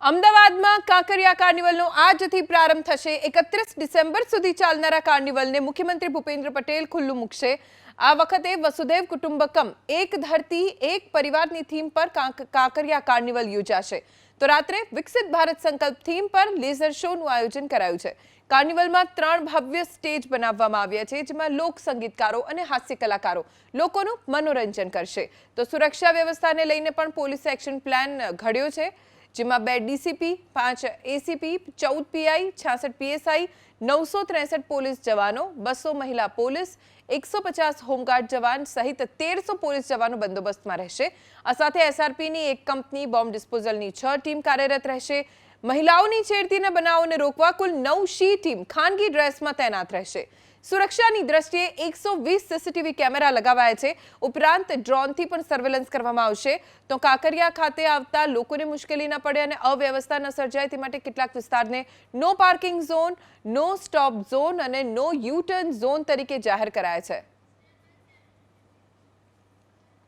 અમદાવાદમાં કાંકરિયા કાર્નિવલનો આજથી પ્રારંભ થશે. એકત્રીસ ડિસેમ્બર સુધી ચાલનારા કાર્નિવલને મુખ્યમંત્રી ભૂપેન્દ્ર પટેલ ખુલ્લું મૂકશે. આ વખતે વસુદેવ કુટુંબકમ, એક ધરતી, એક પરિવારની થીમ પર કાંક- કાંકરિયા કાર્નિવલ યોજાશે. તો રાત્રે વિકસિત ભારત સંકલ્પ થીમ પર લેઝર શોનું આયોજન કરાયું છે. કાર્નિવલમાં ત્રણ ભવ્ય સ્ટેજ બનાવવામાં આવ્યા છે, જેમાં લોક સંગીતકારો અને હાસ્ય કલાકારો લોકોનું મનોરંજન કરશે. તો સુરક્ષા વ્યવસ્થાને લઈને પણ પોલીસે એક્શન પ્લાન ઘડ્યો છે. જેમાં બે ડીસીપી, પાંચ એસીપી, ચૌદ પીઆઈ, છાસઠ પીએસઆઈ, નવસો ત્રેસઠ પોલીસ જવાનો, બસો મહિલા પોલીસ, એકસો પચાસ હોમગાર્ડ જવાન સહિત તેરસો પોલીસ જવાનો બંદોબસ્તમાં રહેશે. આ સાથે એસઆરપીની એક કંપની બોમ્બ ડિસ્પોઝલની છ ટીમ કાર્યરત રહેશે. મહિલાઓની છેડતીના બનાવોને રોકવા કુલ નવ શી ટીમ ખાનગી ડ્રેસમાં તૈનાત રહેશે. સુરક્ષાની દ્રષ્ટિએ એકસો વીસ સીસીટીવી કેમેરા લગાવાયા છે. ઉપરાંત ડ્રોનથી પણ સર્વેલન્સ કરવામાં આવશે. તો કાંકરિયા ખાતે આવતા લોકોને મુશ્કેલી ન પડે અને અવ્યવસ્થા ન સર્જાય તે માટે કેટલાક વિસ્તારને no parking zone no stop zone અને નો યુ ટર્ન ઝોન તરીકે જાહેર કરાયા છે.